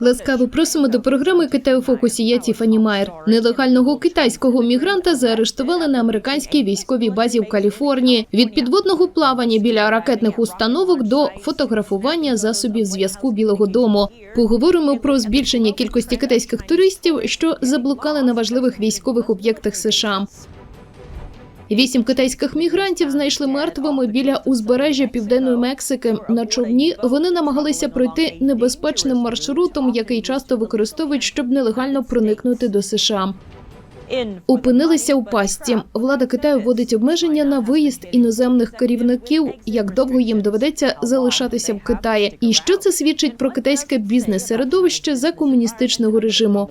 Ласкаво просимо до програми Китай у фокусі. Я Тіфані Майер. Нелегального китайського мігранта заарештували на американській військовій базі в Каліфорнії. Від підводного плавання біля ракетних установок до фотографування засобів зв'язку Білого Дому. Поговоримо про збільшення кількості китайських туристів, що заблукали на важливих військових об'єктах США. Вісім китайських мігрантів знайшли мертвими біля узбережжя південної Мексики. На човні вони намагалися пройти небезпечним маршрутом, який часто використовують, щоб нелегально проникнути до США. Опинилися у пастці. Влада Китаю вводить обмеження на виїзд іноземних керівників. Як довго їм доведеться залишатися в Китаї? І що це свідчить про китайське бізнес-середовище за комуністичного режиму?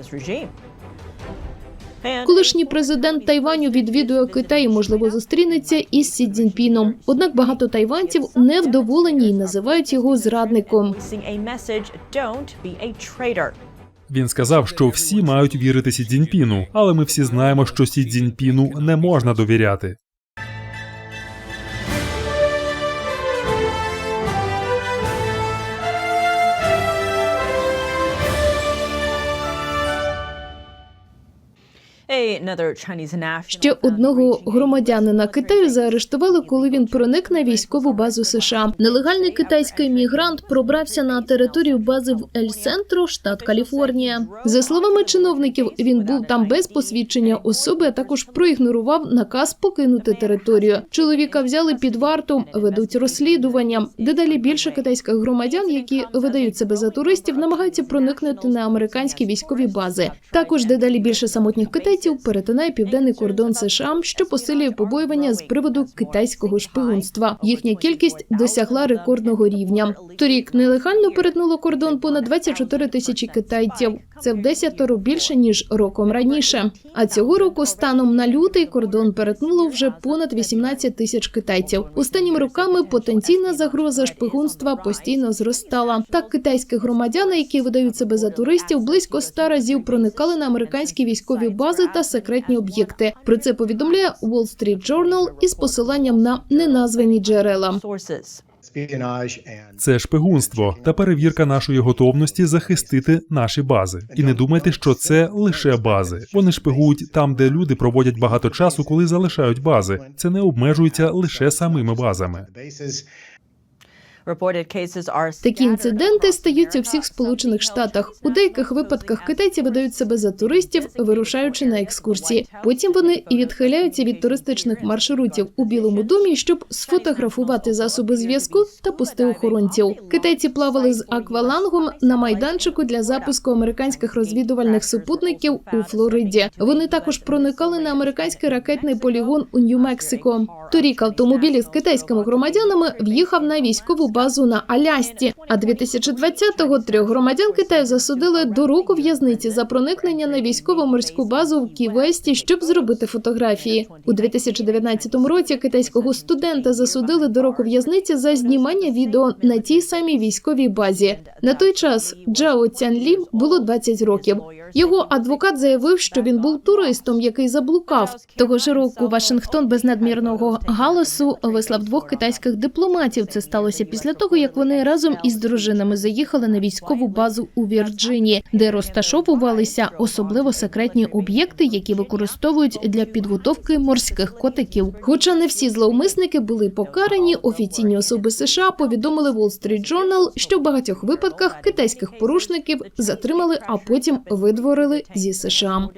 Колишній президент Тайваню відвідує Китай і, можливо, зустрінеться із Сі Цзіньпіном. Однак багато тайванців невдоволені і називають його зрадником. Він сказав, що всі мають вірити Сі Цзіньпіну, але ми всі знаємо, що Сі Цзіньпіну не можна довіряти. Ще одного громадянина Китаю заарештували, коли він проник на військову базу США. Нелегальний китайський мігрант пробрався на територію бази в Ель-Сентро, штат Каліфорнія. За словами чиновників, він був там без посвідчення особи, а також проігнорував наказ покинути територію. Чоловіка взяли під варту, ведуть розслідування. Дедалі більше китайських громадян, які видають себе за туристів, намагаються проникнути на американські військові бази. Також дедалі більше самотніх китайців перетинає південний кордон США, що посилює побоювання з приводу китайського шпигунства. Їхня кількість досягла рекордного рівня. Торік нелегально перетнуло кордон понад 24 тисячі китайців. Це в десятеро більше ніж роком раніше. А цього року, станом на лютий, кордон перетнуло вже понад 18 тисяч китайців. Останніми роками потенційна загроза шпигунства постійно зростала. Так, китайські громадяни, які видають себе за туристів, близько ста разів проникали на американські військові бази та секретні об'єкти. Про це повідомляє Wall Street Journal із посиланням на неназвані джерела. Це шпигунство та перевірка нашої готовності захистити наші бази. І не думайте, що це лише бази. Вони шпигують там, де люди проводять багато часу, коли залишають бази. Це не обмежується лише самими базами. Такі інциденти стаються у всіх сполучених штатах. У деяких випадках китайці видають себе за туристів, вирушаючи на екскурсії. Потім вони і відхиляються від туристичних маршрутів у Білому домі, щоб сфотографувати засоби зв'язку та пусти охоронців. Китайці плавали з аквалангом на майданчику для запуску американських розвідувальних супутників у Флориді. Вони також проникали на американський ракетний полігон у Нью-Мексико. Торік автомобіль з китайськими громадянами в'їхав на військову базу на Алясці. А 2020-го трьох громадян Китаю засудили до року в'язниці за проникнення на військово-морську базу в Кі-Весті, щоб зробити фотографії. У 2019 році китайського студента засудили до року в'язниці за знімання відео на тій самій військовій базі. На той час Джао Цянлі було 20 років. Його адвокат заявив, що він був туристом, який заблукав. Того ж року Вашингтон без надмірного галасу вислав двох китайських дипломатів. Це сталося після того, як вони разом із дружинами заїхали на військову базу у Вірджинії, де розташовувалися особливо секретні об'єкти, які використовують для підготовки морських котиків. Хоча не всі зловмисники були покарані, офіційні особи США повідомили Wall Street Journal, що в багатьох випадках китайських порушників затримали, а потім видворили зі США.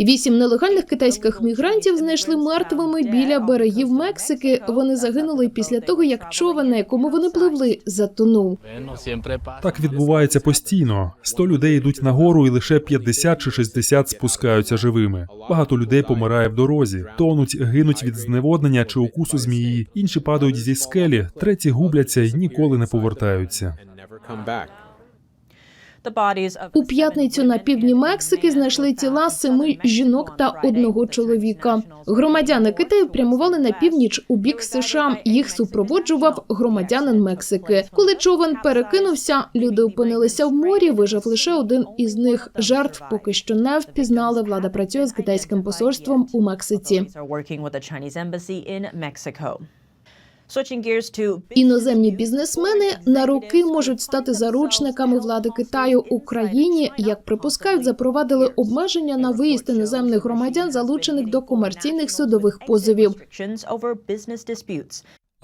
Вісім нелегальних китайських мігрантів знайшли мертвими біля берегів Мексики. Вони загинули після того, як човен, на якому вони пливли, затонув. Так відбувається постійно. 100 людей йдуть нагору, і лише 50 чи 60 спускаються живими. Багато людей помирає в дорозі, тонуть, гинуть від зневоднення чи укусу змії. Інші падають зі скелі, треті губляться і ніколи не повертаються. У п'ятницю на півдні Мексики знайшли тіла семи жінок та одного чоловіка. Громадяни Китаю прямували на північ у бік США. Їх супроводжував громадянин Мексики. Коли човен перекинувся, люди опинилися в морі. Вижив лише один із них. Жертв поки що не впізнали. Влада працює з китайським посольством у Мексиці. Іноземні бізнесмени на роки можуть стати заручниками влади Китаю Україні. Як припускають, запровадили обмеження на виїзд іноземних громадян, залучених до комерційних судових позовів.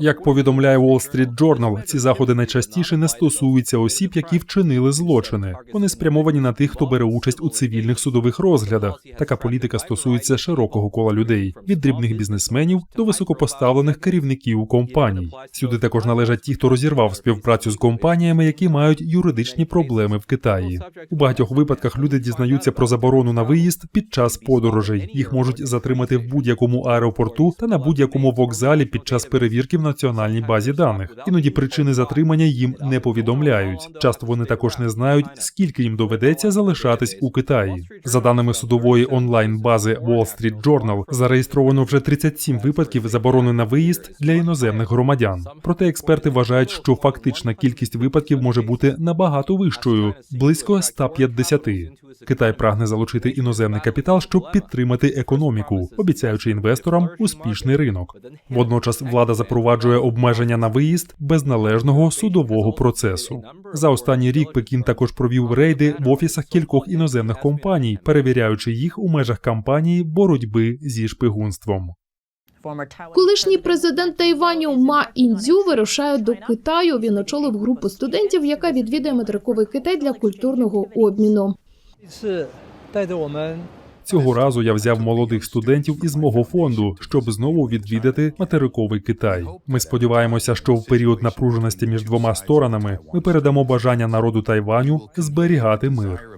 Як повідомляє Wall Street Journal, ці заходи найчастіше не стосуються осіб, які вчинили злочини. Вони спрямовані на тих, хто бере участь у цивільних судових розглядах. Така політика стосується широкого кола людей від дрібних бізнесменів до високопоставлених керівників компаній. Сюди також належать ті, хто розірвав співпрацю з компаніями, які мають юридичні проблеми в Китаї. У багатьох випадках люди дізнаються про заборону на виїзд під час подорожей. Їх можуть затримати в будь-якому аеропорту та на будь-якому вокзалі під час перевірки в національній базі даних. Іноді причини затримання їм не повідомляють. Часто вони також не знають, скільки їм доведеться залишатись у Китаї. За даними судової онлайн бази Wall Street Journal, зареєстровано вже 37 випадків заборони на виїзд для іноземних громадян. Проте експерти вважають, що фактична кількість випадків може бути набагато вищою близько 150. Китай прагне залучити іноземний капітал, щоб підтримати економіку, обіцяючи інвесторам успішний ринок. Водночас влада запроваджує обмеження на виїзд без належного судового процесу. За останній рік Пекін також провів рейди в офісах кількох іноземних компаній, перевіряючи їх у межах кампанії боротьби зі шпигунством. Колишній президент Тайваню Ма Індзю вирушає до Китаю. Він очолив групу студентів, яка відвідає материковий Китай для культурного обміну. Цього разу я взяв молодих студентів із мого фонду, щоб знову відвідати материковий Китай. Ми сподіваємося, що в період напруженості між двома сторонами ми передамо бажання народу Тайваню зберігати мир.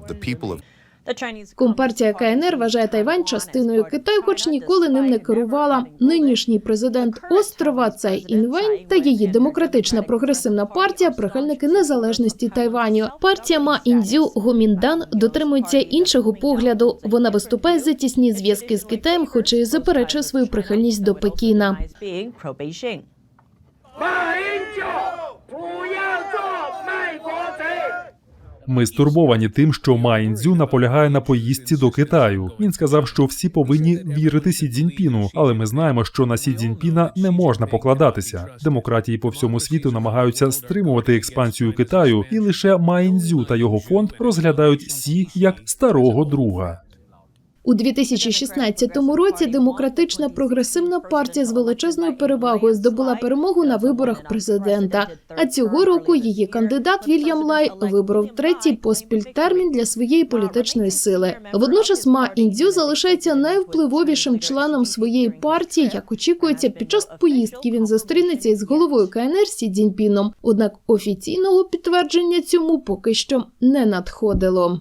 Компартія КНР вважає Тайвань частиною Китаю, хоч ніколи ним не керувала. Нинішній президент острова Цай Інвень та її демократична прогресивна партія прихильники незалежності Тайваню. Партія Ма Індзю Гоміндан дотримується іншого погляду. Вона виступає за тісні зв'язки з Китаєм, хоча й заперечує свою прихильність до Пекіна. Ми стурбовані тим, що Ма Індзю наполягає на поїздці до Китаю. Він сказав, що всі повинні вірити Сі Цзіньпіну, але ми знаємо, що на Сі Цзіньпіна не можна покладатися. Демократії по всьому світу намагаються стримувати експансію Китаю, і лише Ма Індзю та його фонд розглядають Сі як старого друга. У 2016 році демократична прогресивна партія з величезною перевагою здобула перемогу на виборах президента. А цього року її кандидат Вільям Лай виборов третій поспіль термін для своєї політичної сили. Водночас Ма Індзю залишається найвпливовішим членом своєї партії. Як очікується, під час поїздки він зустрінеться із головою КНР Сі Цзіньпіном. Однак офіційного підтвердження цьому поки що не надходило.